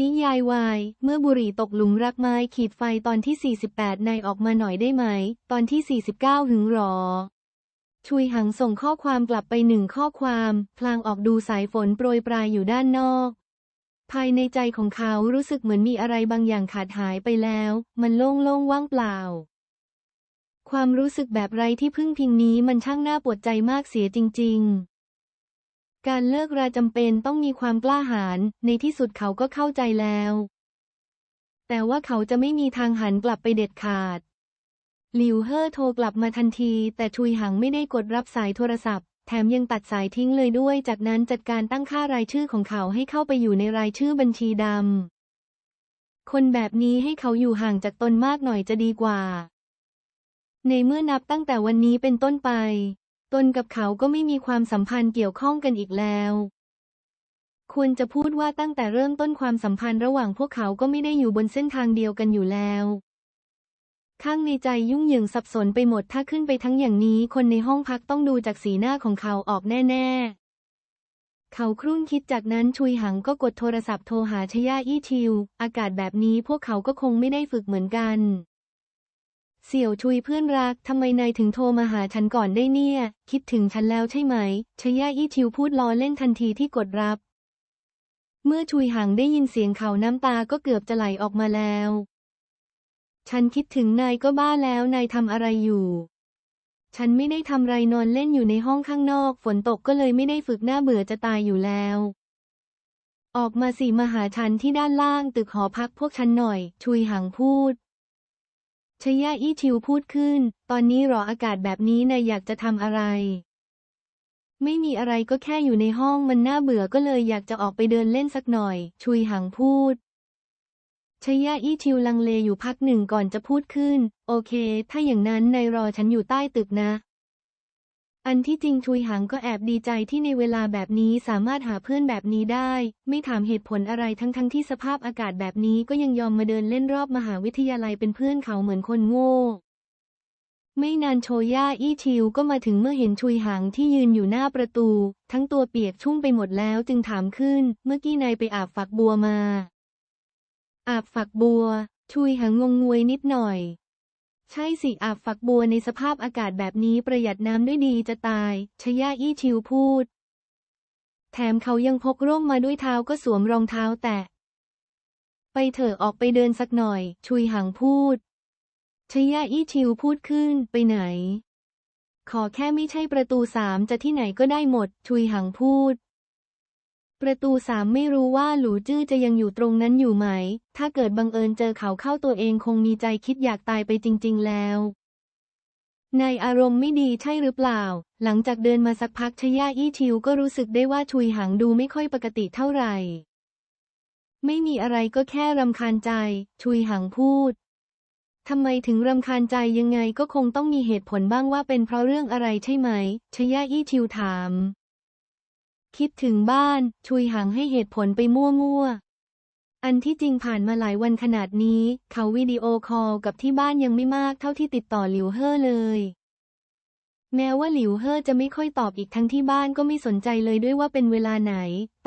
นิยายวาย เมื่อบุหรี่ตกหลุมรักไม้ขีดไฟตอนที่ 48ในออกมาหน่อยได้ไหม ตอนที่ 49 หึงหรอ ชุยหังส่งข้อความกลับไปหนึ่งข้อความ พลางออกดูสายฝนโปรยปลายอยู่ด้านนอก ภายในใจของเขารู้สึกเหมือนมีอะไรบางอย่างขาดหายไปแล้ว มันโล่งๆว่างเปล่า ความรู้สึกแบบไรที่พึ่งพิงนี้มันช่างน่าปวดใจมากเสียจริง ๆ การเลิกราจำเป็นต้องมีความกล้าหาญในที่สุดเขาก็เข้าใจแล้ว แต่ว่าเขาจะไม่มีทางหันกลับไปเด็ดขาด หลิวเฮ่อโทรกลับมาทันที แต่ชุยหังไม่ได้กดรับสายโทรศัพท์ แถมยังตัดสายทิ้งเลยด้วย จากนั้นจัดการตั้งค่ารายชื่อของเขาให้เข้าไปอยู่ในรายชื่อบัญชีดำ คนแบบนี้ให้เขาอยู่ห่างจากตนมากหน่อยจะดีกว่า ในเมื่อนับตั้งแต่วันนี้เป็นต้นไป ตนกับเขาก็ไม่มีความสัมพันธ์เกี่ยวข้องกันอีกแล้ว ควรจะพูดว่าตั้งแต่เริ่มต้นความสัมพันธ์ระหว่างพวกเขาก็ไม่ได้อยู่บนเส้นทางเดียวกันอยู่แล้ว ข้างในใจยุ่งเหยิงสับสนไปหมดถ้าขึ้นไปทั้งอย่างนี้ คนในห้องพักต้องดูจากสีหน้าของเขาออกแน่ ๆเขาครุ่นคิดจากนั้นชุยหังก็กดโทรศัพท์โทรหาชยาอี้ชิว อากาศแบบนี้พวกเขาก็คงไม่ได้ฝึกเหมือนกัน เสี่ยวชุยเพื่อนรัก ทำไมนายถึงโทรมาหาฉันก่อนได้เนี่ย คิดถึงฉันแล้วใช่ไหมชย่าอี้ชิวพูดล้อเล่นทันทีที่กดรับ เมื่อชุยหังได้ยินเสียงเขาน้ำตาก็เกือบจะไหลออกมาแล้ว ฉันคิดถึงนายก็บ้าแล้วนายทำอะไรอยู่ฉันไม่ได้ทำไรนอนเล่นอยู่ในห้องข้างนอก ฝนตกก็เลยไม่ได้ฝึกหน้าเบื่อจะตายอยู่แล้ว ออกมาสิมาหาฉันที่ด้านล่างตึกหอพักพวกฉันหน่อย ชุยหังพูด ชย่าอี้ทิวพูดขึ้น ตอนนี้รออากาศแบบนี้นายอยากจะทำอะไร ไม่มีอะไรก็แค่อยู่ในห้องมันน่าเบื่อก็เลยอยากจะออกไปเดินเล่นสักหน่อย ชุยหังพูดชย่าอี้ทิวลังเลอยู่พักหนึ่งก่อนจะพูดขึ้น โอเค ถ้าอย่างนั้นนายรอฉันอยู่ใต้ตึกนะ อันที่จริงชุยหังก็แอบดีใจที่ในเวลาแบบนี้สามารถหาเพื่อนแบบนี้ได้ ไม่ถามเหตุผลอะไรทั้งๆทที่สภาพอากาศแบบนี้ก็ยังยอมมาเดินเล่นรอบมหาวิทยาลัยเป็นเพื่อนเขาเหมือนคนโง่ ไม่นานโชย่าอี้ชิวก็มาถึงเมื่อเห็นชุยหังที่ยืนอยู่หน้าประตู ทั้งตัวเปียกชุ่มไปหมดแล้วจึงถามขึ้น เมื่อกี้นายไปอาบฝักบัวมา อาบฝักบัว ชุยหังงงงวยนิดหน่อย ใช่สิอาบฝักบัวในสภาพอากาศแบบนี้ประหยัดน้ำด้วยดีจะตาย ชย่าอี้ชิวพูด แถมเขายังพกร่มมาด้วยเท้าก็สวมรองเท้าแตะ ไปเถอะออกไปเดินสักหน่อย ชุยหังพูด ชย่าอี้ชิวพูดขึ้น ไปไหน ขอแค่ไม่ใช่ประตูสามจะที่ไหนก็ได้หมด ชุยหังพูด ประตูสามไม่รู้ว่าหลูจื้อจะยังอยู่ตรงนั้นอยู่ไหม ถ้าเกิดบังเอิญเจอเขาเข้าตัวเองคงมีใจคิดอยากตายไปจริง ๆ แล้วในอารมณ์ไม่ดีใช่หรือเปล่า หลังจากเดินมาสักพักชย่าอี้ชิวก็รู้สึกได้ว่าชุยหังดูไม่ค่อยปกติเท่าไหร่ ไม่มีอะไรก็แค่รำคาญใจ ชุยหังพูดทำไมถึงรำคาญใจยังไงก็คงต้องมีเหตุผลบ้างว่าเป็นเพราะเรื่องอะไรใช่ไหมชย่าอี้ชิวถาม คิดถึงบ้าน ชุยหังให้เหตุผลไปมั่วๆ อันที่จริงผ่านมาหลายวันขนาดนี้ เขาวิดีโอคอลกับที่บ้านยังไม่มากเท่าที่ติดต่อหลิวเฮ่อเลย แม้ว่าหลิวเฮ่อจะไม่ค่อยตอบอีกทั้งที่บ้านก็ไม่สนใจเลยด้วยว่าเป็นเวลาไหน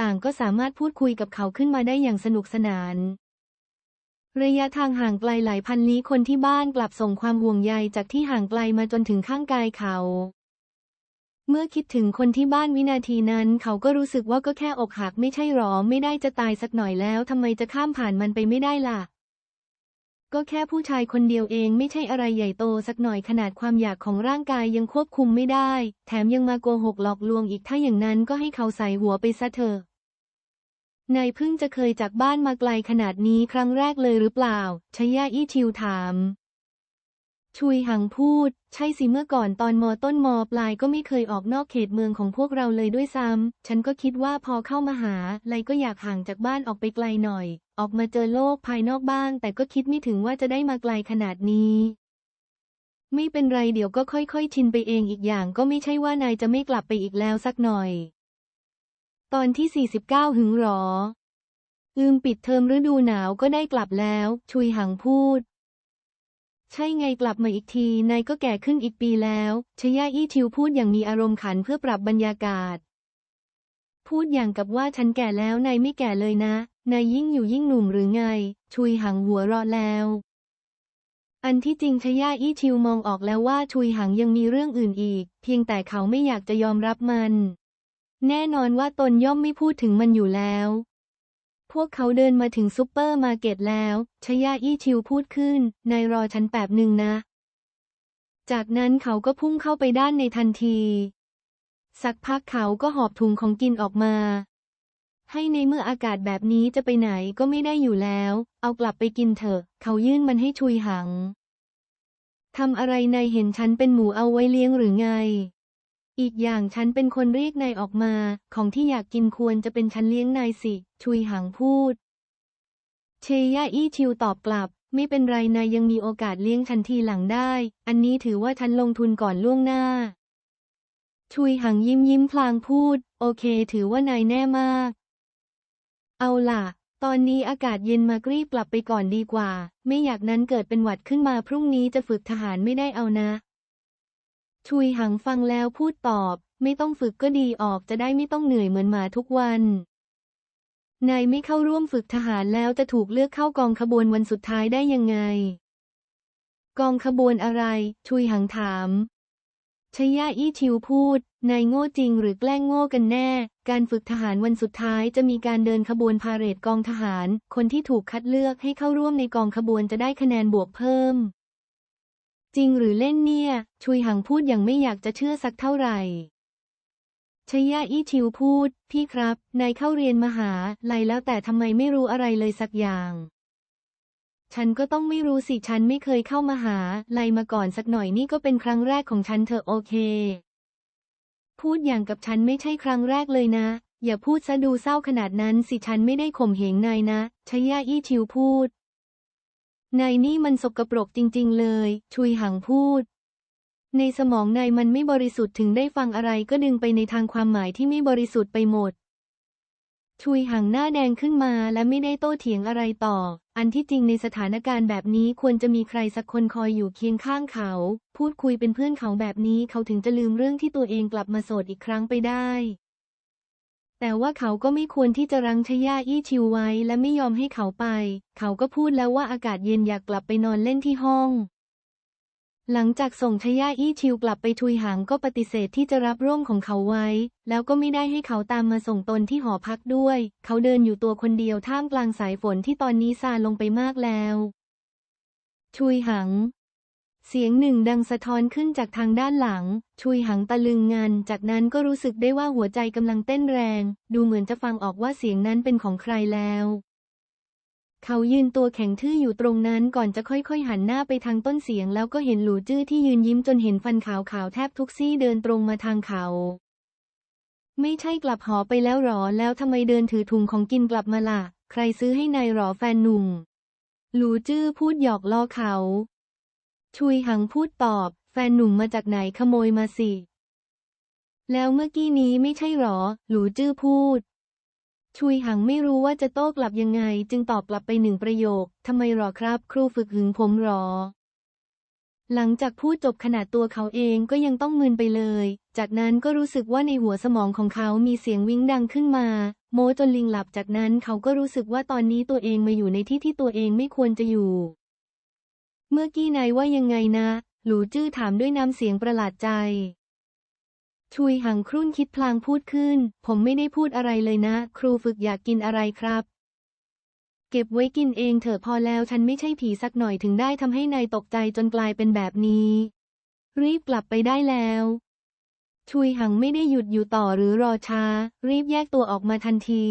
ต่างก็สามารถพูดคุยกับเขาขึ้นมาได้อย่างสนุกสนาน ระยะทางห่างไกลหลายพันลี้คนที่บ้านกลับส่งความห่วงใยจากที่ห่างไกลมาจนถึงข้างกายเขา เมื่อคิดถึงคนที่บ้านวินาทีนั้น เขาก็รู้สึกว่าก็แค่อกหักไม่ใช่หรอ ไม่ได้จะตายสักหน่อยแล้วทำไมจะข้ามผ่านมันไปไม่ได้ล่ะ ก็แค่ผู้ชายคนเดียวเองไม่ใช่อะไรใหญ่โตสักหน่อยขนาดความอยากของร่างกายยังควบคุมไม่ได้ แถมยังมาโกหกหลอกลวงอีกถ้าอย่างนั้นก็ให้เขาใส่หัวไปซะเถอะนายพิ่งจะเคยจากบ้านมาไกลขนาดนี้ครั้งแรกเลยหรือเปล่าชย่าอี้ชิวถาม ชุยหังพูด ใช่สิเมื่อก่อนตอนมอต้นมอปลายก็ไม่เคยออกนอกเขตเมืองของพวกเราเลยด้วยซ้ำ ฉันก็คิดว่าพอเข้ามาหาไลก็อยากห่างจากบ้านออกไปไกลหน่อย ออกมาเจอโลกภายนอกบ้าง แต่ก็คิดไม่ถึงว่าจะได้มาไกลขนาดนี้ ไม่เป็นไรเดี๋ยวก็ค่อยๆชินไปเองอีกอย่างก็ไม่ใช่ว่านายจะไม่กลับไปอีกแล้วสักหน่อย ตอนที่ 49 หึงหรอ อืมปิดเทอมฤดูหนาวก็ได้กลับแล้ว ชุยหังพูด ใช่ไงกลับมาอีกที นายก็แก่ขึ้นอีกปีแล้วชย่าอี้ชิวพูดอย่างมีอารมณ์ขันเพื่อปรับบรรยากาศ พูดอย่างกับว่าฉันแก่แล้วนายไม่แก่เลยนะ นายยิ่งอยู่ยิ่งหนุ่มหรือไง ชุยหังหัวเราะแล้ว อันที่จริงชย่าอี้ชิวมองออกแล้วว่าชุยหังยังมีเรื่องอื่นอีก เพียงแต่เขาไม่อยากจะยอมรับมัน แน่นอนว่าตนย่อมไม่พูดถึงมันอยู่แล้ว พวกเขาเดินมาถึงซุปเปอร์มาร์เก็ตแล้ว ชยาอี้ชิวพูดขึ้น นายรอฉันแป๊บหนึ่งนะ จากนั้นเขาก็พุ่งเข้าไปด้านในทันที สักพักเขาก็หอบถุงของกินออกมา ให้ในเมื่ออากาศแบบนี้จะไปไหนก็ไม่ได้อยู่แล้ว เอากลับไปกินเถอะ เขายื่นมันให้ชุยหังทำอะไรนายเห็นฉันเป็นหมูเอาไว้เลี้ยงหรือไง อีกอย่างฉันเป็นคนเรียกนายออกมา ของที่อยากกินควรจะเป็นฉันเลี้ยงนายสิ ชุยหังพูด เชย่าอี้ชิวตอบกลับ ไม่เป็นไรนายยังมีโอกาสเลี้ยงฉันทีหลังได้ อันนี้ถือว่าฉันลงทุนก่อนล่วงหน้า ชุยหังยิ้มยิ้มพลางพูด โอเค ถือว่านายแน่มาก เอาล่ะ ตอนนี้อากาศเย็นมากรีบกลับไปก่อนดีกว่า ไม่อยากนั้นเกิดเป็นหวัดขึ้นมาพรุ่งนี้จะฝึกทหารไม่ได้เอานะ ชุยหังฟังแล้วพูดตอบ ไม่ต้องฝึกก็ดีออกจะได้ไม่ต้องเหนื่อยเหมือนหมาทุกวันนายไม่เข้าร่วมฝึกทหารแล้วจะถูกเลือกเข้ากองขบวนวันสุดท้ายได้ยังไง กองขบวนอะไร ชุยหังถามชย่าอี้ชิวพูด นายโง่จริงหรือแกล้งโง่กันแน่ การฝึกทหารวันสุดท้ายจะมีการเดินขบวนพาเหรดกองทหาร คนที่ถูกคัดเลือกให้เข้าร่วมในกองขบวนจะได้คะแนนบวกเพิ่ม จริงหรือเล่นเนี่ย ชุยหังพูดอย่างไม่อยากจะเชื่อสักเท่าไหร่ชย่าอี้ชิวพูด พี่ครับ นายเข้าเรียนมหาลัยแล้วแต่ทำไมไม่รู้อะไรเลยสักอย่าง ฉันก็ต้องไม่รู้สิ ฉันไม่เคยเข้ามหาลัยมาก่อนสักหน่อยนี่ก็เป็นครั้งแรกของฉันเธอโอเค พูดอย่างกับฉันไม่ใช่ครั้งแรกเลยนะ อย่าพูดซะดูเศร้าขนาดนั้นสิ ฉันไม่ได้ข่มเหงนายนะชย่าอี้ชิวพูด นายนี่มันสกปรกจริง ๆ เลย ชุยหังพูด ในสมองนายมันไม่บริสุทธิ์ถึงได้ฟังอะไรก็ดึงไปในทางความหมายที่ไม่บริสุทธิ์ไปหมด ชุยหังหน้าแดงขึ้นมาและไม่ได้โต้เถียงอะไรต่อ อันที่จริงในสถานการณ์แบบนี้ควรจะมีใครสักคนคอยอยู่เคียงข้างเขา พูดคุยเป็นเพื่อนเขาแบบนี้เขาถึงจะลืมเรื่องที่ตัวเองกลับมาโสดอีกครั้งไปได้ แต่ว่าเขาก็ไม่ควรที่จะรั้งชย่าอี้ชิวไว้และไม่ยอมให้เขาไป เขาก็พูดแล้วว่าอากาศเย็นอยากกลับไปนอนเล่นที่ห้อง หลังจากส่งชย่าอี้ชิวกลับไปทุยหางก็ปฏิเสธที่จะรับร่วมของเขาไว้ แล้วก็ไม่ได้ให้เขาตามมาส่งตนที่หอพักด้วย เขาเดินอยู่ตัวคนเดียวท่ามกลางสายฝนที่ตอนนี้ซาลงไปมากแล้ว ชุยหัง เสียงหนึ่งดังสะท้อนขึ้นจากทางด้านหลัง ชุยหังตะลึงงัน จากนั้นก็รู้สึกได้ว่าหัวใจกำลังเต้นแรง ดูเหมือนจะฟังออกว่าเสียงนั้นเป็นของใครแล้ว เขายืนตัวแข็งทื่ออยู่ตรงนั้นก่อนจะค่อยๆ หันหน้าไปทางต้นเสียง แล้วก็เห็นหลูจื้อที่ยืนยิ้มจนเห็นฟันขาวๆแทบทุกซี่เดินตรงมาทางเขา ไม่ใช่กลับหอไปแล้วหรอ แล้วทำไมเดินถือถุงของกินกลับมาล่ะ ใครซื้อให้นายหรอแฟนหนุ่มหลูจื้อพูดหยอกล้อเขา ชุยหังพูดตอบ แฟนหนุ่มมาจากไหนขโมยมาสิ แล้วเมื่อกี้นี้ไม่ใช่หรอ หลูจื้อพูด ชุยหังไม่รู้ว่าจะโต้กลับยังไง จึงตอบกลับไปหนึ่งประโยค ทำไมหรอครับ ครูฝึกหึงผมหรอ หลังจากพูดจบขนาดตัวเขาเองก็ยังต้องมึนไปเลย จากนั้นก็รู้สึกว่าในหัวสมองของเขามีเสียงวิ่งดังขึ้นมา โมจนลิงหลับจากนั้นเขาก็รู้สึกว่าตอนนี้ตัวเองมาอยู่ในที่ที่ตัวเองไม่ควรจะอยู่ เมื่อกี้นายว่ายังไงนะ หลูจื้อถามด้วยน้ำเสียงประหลาดใจ ชุยหังครุ่นคิดพลางพูดขึ้น ผมไม่ได้พูดอะไรเลยนะ ครูฝึกอยากกินอะไรครับ เก็บไว้กินเองเถอะพอแล้วฉันไม่ใช่ผีสักหน่อยถึงได้ทำให้นายตกใจจนกลายเป็นแบบนี้ รีบกลับไปได้แล้ว ชุยหังไม่ได้หยุดอยู่ต่อหรือรอช้า รีบแยกตัวออกมาทันที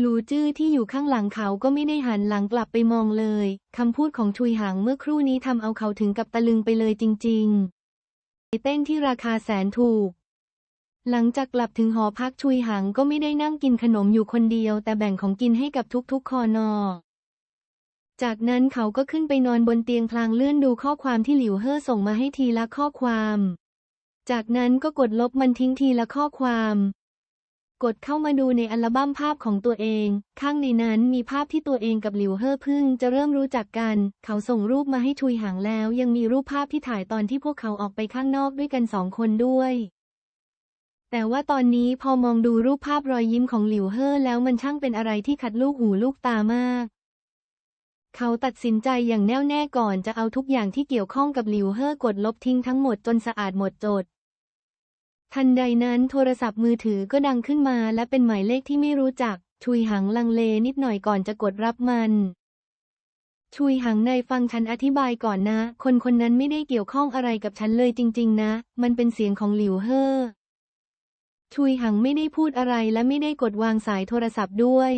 หลูจื้อที่อยู่ข้างหลังเขาก็ไม่ได้หันหลังกลับไปมองเลย คำพูดของชุยหังเมื่อครู่นี้ทำเอาเขาถึงกับตะลึงไปเลยจริงๆไปเต้นที่ราคาแสนถูก หลังจากกลับถึงหอพักชุยหังก็ไม่ได้นั่งกินขนมอยู่คนเดียว แต่แบ่งของกินให้กับทุกๆ คอนอ จากนั้นเขาก็ขึ้นไปนอนบนเตียงพลางเลื่อนดูข้อความที่หลิวเฮ่อส่งมาให้ทีละข้อความ จากนั้นก็กดลบมันทิ้งทีละข้อความ กดเข้ามาดูในอัลบั้มภาพของตัวเอง ข้างในนั้นมีภาพที่ตัวเองกับหลิวเฮ่อพึ่งจะเริ่มรู้จักกัน เขาส่งรูปมาให้ชุยหางแล้ว ยังมีรูปภาพที่ถ่ายตอนที่พวกเขาออกไปข้างนอกด้วยกันสองคนด้วย แต่ว่าตอนนี้พอมองดูรูปภาพรอยยิ้มของหลิวเฮ่อแล้วมันช่างเป็นอะไรที่ขัดลูกหูลูกตามาก เขาตัดสินใจอย่างแน่วแน่ก่อนจะเอาทุกอย่างที่เกี่ยวข้องกับหลิวเฮ่อกดลบทิ้งทั้งหมดจนสะอาดหมดจด ทันใดนั้นโทรศัพท์มือถือก็ดังขึ้นมาและเป็นหมายเลขที่ไม่รู้จัก ชุยหังลังเลนิดหน่อยก่อนจะกดรับมัน ชุยหังในายฟังฉันอธิบายก่อนนะ คนคนนั้นไม่ได้เกี่ยวข้องอะไรกับฉันเลยจริง ๆ นะ มันเป็นเสียงของหลิวเฮ่อชุยหังไม่ได้พูดอะไรและไม่ได้กดวางสายโทรศัพท์ด้วย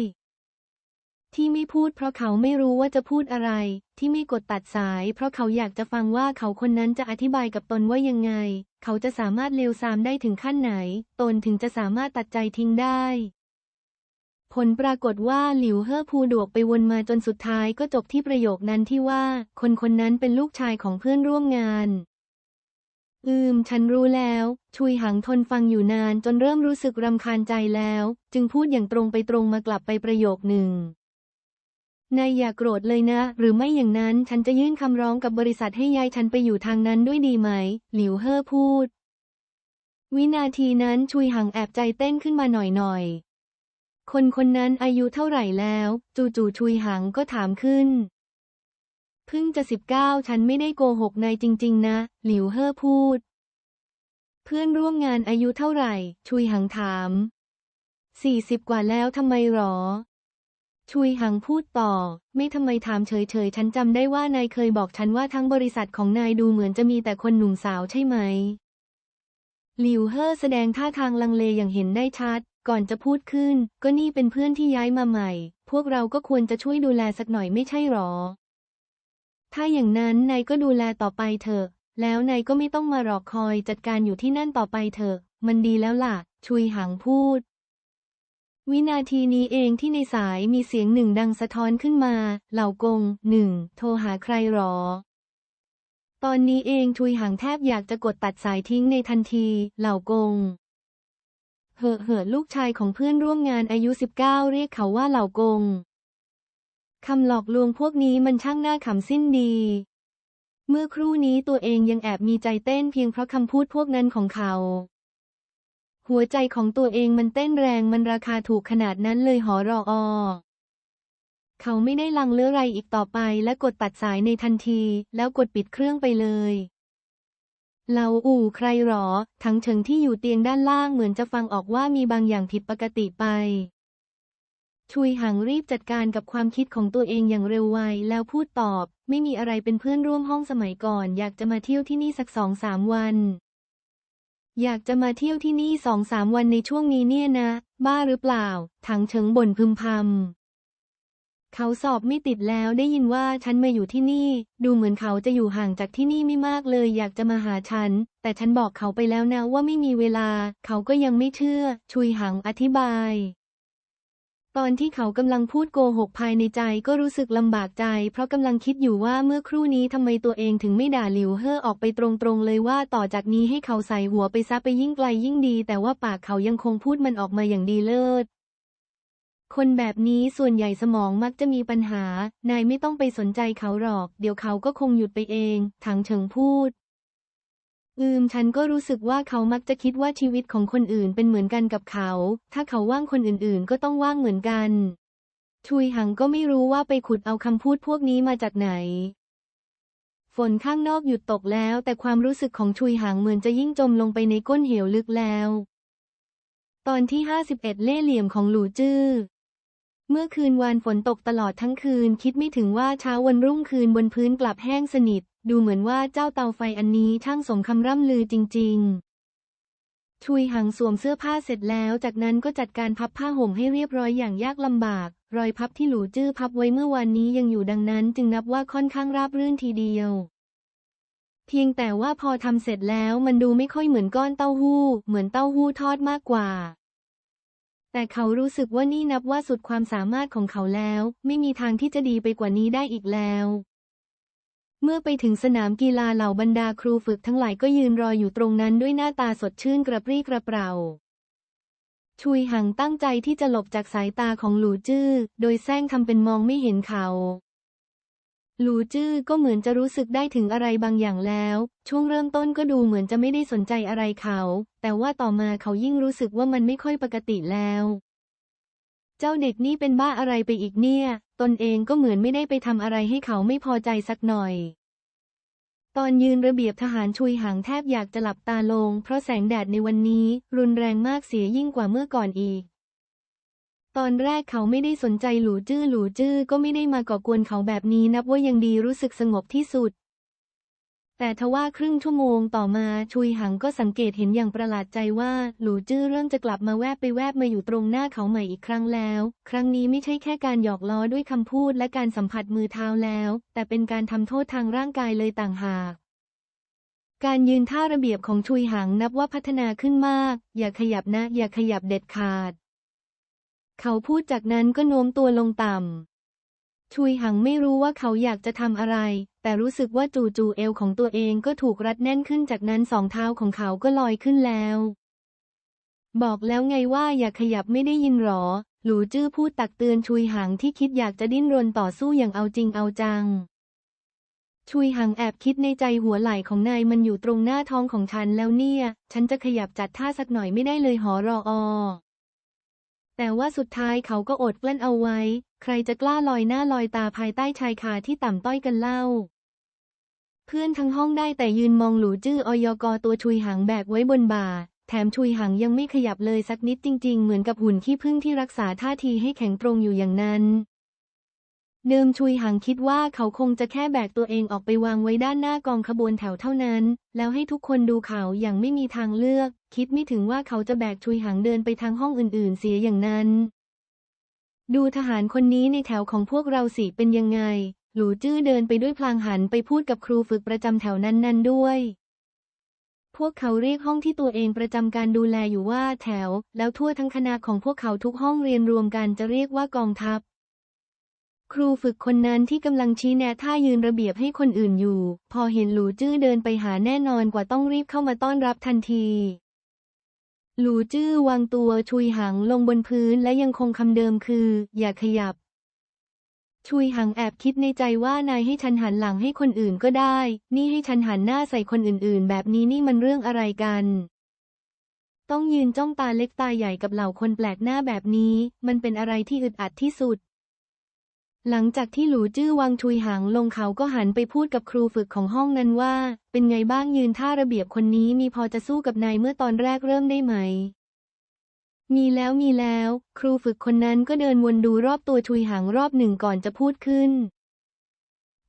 ที่ไม่พูดเพราะเขาไม่รู้ว่าจะพูดอะไร ที่ไม่กดตัดสาย เพราะเขาอยากจะฟังว่าเขาคนนั้นจะอธิบายกับตนว่ายังไง เขาจะสามารถเลวทรามได้ถึงขั้นไหน ตนถึงจะสามารถตัดใจทิ้งได้ ผลปรากฏว่าหลิวเฮ่อพูดวกไปวนมาจนสุดท้ายก็จบที่ประโยคนั้นที่ว่า คนคนนั้นเป็นลูกชายของเพื่อนร่วมงานอืม ฉันรู้แล้ว ชุยหังทนฟังอยู่นานจนเริ่มรู้สึกรำคาญใจแล้ว จึงพูดอย่างตรงไปตรงมากลับไปประโยคหนึ่ง นายอย่าโกรธเลยนะ หรือไม่อย่างนั้นฉันจะยื่นคำร้องกับบริษัทให้ยายฉันไปอยู่ทางนั้นด้วยดีไหม หลิวเฮ่อพูด วินาทีนั้นชุยหังแอบใจเต้นขึ้นมาหน่อยๆ คนคนนั้นอายุเท่าไหร่แล้ว จู่ๆชุยหังก็ถามขึ้น เพิ่งจะสิบเก้าฉันไม่ได้โกหกนายจริง ๆ นะ หลิวเฮ่อพูด เพื่อนร่วมงานอายุเท่าไหร่ ชุยหังถามสี่สิบกว่าแล้วทำไมหรอ ชุยหังพูดต่อ ไม่ทำไมถามเฉยๆ ฉันจำได้ว่านายเคยบอกฉันว่าทั้งบริษัทของนายดูเหมือนจะมีแต่คนหนุ่มสาวใช่ไหม หลิวเฮ่อแสดงท่าทางลังเลอย่างเห็นได้ชัด ก่อนจะพูดขึ้น ก็นี่เป็นเพื่อนที่ย้ายมาใหม่ พวกเราก็ควรจะช่วยดูแลสักหน่อยไม่ใช่หรอ ถ้าอย่างนั้นนายก็ดูแลต่อไปเถอะ แล้วนายก็ไม่ต้องมารอคอยจัดการอยู่ที่นั่นต่อไปเถอะ มันดีแล้วล่ะ ชุยหังพูด วินาทีนี้เองที่ในสายมีเสียงหนึ่งดังสะท้อนขึ้นมา เหล่ากงหนึ่งโทรหาใครหรอ ตอนนี้เองทุยหางแทบอยากจะกดตัดสายทิ้งในทันที เหล่ากง เหอะเหอะลูกชายของเพื่อนร่วมงานอายุ 19 เรียกเขาว่าเหล่ากงคำหลอกลวงพวกนี้มันช่างน่าขำสิ้นดี เมื่อครู่นี้ตัวเองยังแอบมีใจเต้นเพียงเพราะคำพูดพวกนั้นของเขา หัวใจของตัวเองมันเต้นแรงมันราคาถูกขนาดนั้นเลยหอรออ เขาไม่ได้ลังเลอะไรอีกต่อไปและกดตัดสายในทันที แล้วกดปิดเครื่องไปเลยเราอู่ใครหรอ ทั้งเฉิงที่อยู่เตียงด้านล่างเหมือนจะฟังออกว่ามีบางอย่างผิดปกติไป ชุยหังรีบจัดการกับความคิดของตัวเองอย่างเร็วไวแล้วพูดตอบ ไม่มีอะไรเป็นเพื่อนร่วมห้องสมัยก่อน อยากจะมาเที่ยวที่นี่สักสองสามวัน อยากจะมาเที่ยวที่นี่สองสามวันในช่วงนี้เนี่ยนะ บ้าหรือเปล่า ถังเฉิงบ่นพึมพำเขาสอบไม่ติดแล้วได้ยินว่าฉันมาอยู่ที่นี่ ดูเหมือนเขาจะอยู่ห่างจากที่นี่ไม่มากเลย อยากจะมาหาฉัน แต่ฉันบอกเขาไปแล้วนะว่าไม่มีเวลา เขาก็ยังไม่เชื่อ ชุยหังอธิบาย ตอนที่เขากำลังพูดโกหกภายในใจก็รู้สึกลำบากใจ เพราะกำลังคิดอยู่ว่าเมื่อครู่นี้ทำไมตัวเองถึงไม่ด่าหลิวเฮ่อออกไปตรงๆเลยว่าต่อจากนี้ให้เขาใส่หัวไปซะไปยิ่งไกลยิ่งดี แต่ว่าปากเขายังคงพูดมันออกมาอย่างดีเลิศคนแบบนี้ส่วนใหญ่สมองมักจะมีปัญหา นายไม่ต้องไปสนใจเขาหรอก เดี๋ยวเขาก็คงหยุดไปเอง ถังเฉิงพูด อืมฉันก็รู้สึกว่าเขามักจะคิดว่าชีวิตของคนอื่นเป็นเหมือนกันกับเขา ถ้าเขาว่างคนอื่นๆ ก็ต้องว่างเหมือนกันชุยหังก็ไม่รู้ว่าไปขุดเอาคำพูดพวกนี้มาจากไหน ฝนข้างนอกหยุดตกแล้ว แต่ความรู้สึกของชุยหังเหมือนจะยิ่งจมลงไปในก้นเหวลึกแล้ว ตอนที่ 51 เล่เหลี่ยมของหลู่จื้อ เมื่อคืนวานฝนตกตลอดทั้งคืน คิดไม่ถึงว่าเช้าวันรุ่งคืนบนพื้นกลับแห้งสนิท ดูเหมือนว่าเจ้าเตาไฟอันนี้ช่างสมคำร่ำลือจริงๆชุยหังสวมเสื้อผ้าเสร็จแล้วจากนั้นก็จัดการพับผ้าห่มให้เรียบร้อยอย่างยากลำบาก รอยพับที่หลูจื้อพับไว้เมื่อวานนี้ยังอยู่ดังนั้น จึงนับว่าค่อนข้างราบรื่นทีเดียว เพียงแต่ว่าพอทำเสร็จแล้วมันดูไม่ค่อยเหมือนก้อนเต้าหู้ เหมือนเต้าหู้ทอดมากกว่าแต่เขารู้สึกว่านี่นับว่าสุดความสามารถของเขาแล้ว ไม่มีทางที่จะดีไปกว่านี้ได้อีกแล้ว เมื่อไปถึงสนามกีฬาเหล่าบรรดาครูฝึกทั้งหลายก็ยืนรออยู่ตรงนั้นด้วยหน้าตาสดชื่นกระปรี้กระเปร่า ชุยหังตั้งใจที่จะหลบจากสายตาของหลูจื้อ โดยแซงทำเป็นมองไม่เห็นเขา หลูจื้อก็เหมือนจะรู้สึกได้ถึงอะไรบางอย่างแล้ว ช่วงเริ่มต้นก็ดูเหมือนจะไม่ได้สนใจอะไรเขา แต่ว่าต่อมาเขายิ่งรู้สึกว่ามันไม่ค่อยปกติแล้ว เจ้าเด็กนี่เป็นบ้าอะไรไปอีกเนี่ย ตนเองก็เหมือนไม่ได้ไปทำอะไรให้เขาไม่พอใจสักหน่อย ตอนยืนระเบียบทหารชุยหางแทบอยากจะหลับตาลง เพราะแสงแดดในวันนี้รุนแรงมากเสียยิ่งกว่าเมื่อก่อนอีก ตอนแรกเขาไม่ได้สนใจหลูจื้อหลูจื้อก็ไม่ได้มาก่อกวนเขาแบบนี้นับว่ายังดีรู้สึกสงบที่สุด แต่ทว่าครึ่งชั่วโมงต่อมาชุยหังก็สังเกตเห็นอย่างประหลาดใจว่า หลูจื้อเริ่มจะกลับมาแวบไปแวบมาอยู่ตรงหน้าเขาใหม่อีกครั้งแล้ว ครั้งนี้ไม่ใช่แค่การหยอกล้อด้วยคำพูดและการสัมผัสมือเท้าแล้ว แต่เป็นการทำโทษทางร่างกายเลยต่างหากการยืนท่าระเบียบของชุยหังนับว่าพัฒนาขึ้นมาก อย่าขยับนะ อย่าขยับเด็ดขาด เขาพูดจากนั้นก็โน้มตัวลงต่ำ ชุยหังไม่รู้ว่าเขาอยากจะทำอะไร แต่รู้สึกว่าจู่ๆเอวของตัวเองก็ถูกรัดแน่นขึ้นจากนั้นสองเท้าของเขาก็ลอยขึ้นแล้ว บอกแล้วไงว่าอย่าขยับไม่ได้ยินหรอ หลูจื้อพูดตักเตือนชุยหังที่คิดอยากจะดิ้นรนต่อสู้อย่างเอาจริงเอาจัง ชุยหังแอบคิดในใจหัวไหล่ของนายมันอยู่ตรงหน้าท้องของฉันแล้วเนี่ย ฉันจะขยับจัดท่าสักหน่อยไม่ได้เลยหอรออแต่ว่าสุดท้ายเขาก็อดกลั้นเอาไว้ ใครจะกล้าลอยหน้าลอยตาภายใต้ชายคาที่ต่ำต้อยกันเล่า เพื่อนทั้งห้องได้แต่ยืนมองหลูจื้ออยกอตัวชุยหังแบกไว้บนบ่า แถมชุยหังยังไม่ขยับเลยสักนิดจริง ๆ เหมือนกับหุ่นขี้ผึ้งที่รักษาท่าทีให้แข็งตรงอยู่อย่างนั้นเดิมชุยหังคิดว่าเขาคงจะแค่แบกตัวเองออกไปวางไว้ด้านหน้ากองขบวนแถวเท่านั้น แล้วให้ทุกคนดูเขาอย่างไม่มีทางเลือก คิดไม่ถึงว่าเขาจะแบกชุยหังเดินไปทางห้องอื่นๆ เสียอย่างนั้น ดูทหารคนนี้ในแถวของพวกเราสิเป็นยังไง หลูจื้อเดินไปด้วยพลางหันไปพูดกับครูฝึกประจำแถวนั้นๆด้วย พวกเขาเรียกห้องที่ตัวเองประจำการดูแลอยู่ว่าแถว แล้วทั่วทั้งคณะของพวกเขาทุกห้องเรียนรวมกันจะเรียกว่ากองทัพ ครูฝึกคนนั้นที่กำลังชี้แนะท่ายืนระเบียบให้คนอื่นอยู่ พอเห็นหลูจื้อเดินไปหาแน่นอนกว่าต้องรีบเข้ามาต้อนรับทันที หลูจื้อวางตัวชุยหังลงบนพื้นและยังคงคำเดิมคือ อย่าขยับ ชุยหังแอบคิดในใจว่านายให้ฉันหันหลังให้คนอื่นก็ได้ นี่ให้ฉันหันหน้าใส่คนอื่นๆ แบบนี้นี่มันเรื่องอะไรกัน ต้องยืนจ้องตาเล็กตาใหญ่กับเหล่าคนแปลกหน้าแบบนี้ มันเป็นอะไรที่อึดอัดที่สุด หลังจากที่หลูจื้อวางชุยหางลงเขาก็หันไปพูดกับครูฝึกของห้องนั้นว่า เป็นไงบ้างยืนท่าระเบียบคนนี้มีพอจะสู้กับนายเมื่อตอนแรกเริ่มได้ไหม มีแล้วมีแล้ว ครูฝึกคนนั้นก็เดินวนดูรอบตัวชุยหางรอบหนึ่งก่อนจะพูดขึ้น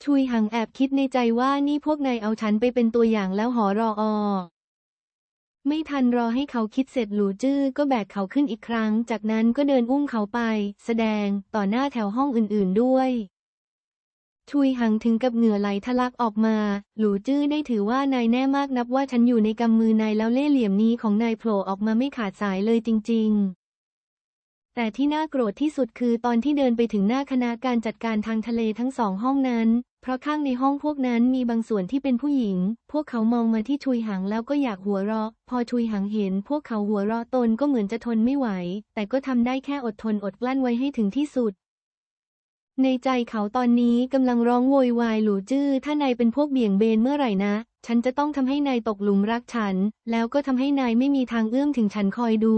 ชุยหังแอบคิดในใจว่านี่พวกนายเอาฉันไปเป็นตัวอย่างแล้วหอรออ ไม่ทันรอให้เขาคิดเสร็จหลูจื้อก็แบกเขาขึ้นอีกครั้ง จากนั้นก็เดินอุ้มเขาไป แสดงต่อหน้าแถวห้องอื่นๆด้วยชุยหังถึงกับเหงื่อไหลทะลักออกมา หลูจื้อได้ถือว่านายแน่มากนับว่าฉันอยู่ในกำมือนายแล้วเล่เหลี่ยมนี้ของนายโผล่ออกมาไม่ขาดสายเลยจริง ๆ แต่ที่น่าโกรธที่สุดคือตอนที่เดินไปถึงหน้าคณะการจัดการทางทะเลทั้งสองห้องนั้น เพราะข้างในห้องพวกนั้นมีบางส่วนที่เป็นผู้หญิง พวกเขามองมาที่ชุยหังแล้วก็อยากหัวเราะ พอชุยหังเห็น พวกเขาหัวเราะตนก็เหมือนจะทนไม่ไหว แต่ก็ทำได้แค่อดทนอดกลั้นไว้ให้ถึงที่สุด ในใจเขาตอนนี้กำลังร้องโวยวายหลูจื้อ ถ้านายเป็นพวกเบี่ยงเบนเมื่อไหร่นะ ฉันจะต้องทำให้นายตกหลุมรักฉัน แล้วก็ทำให้นายไม่มีทางเอื้อมถึงฉันคอยดู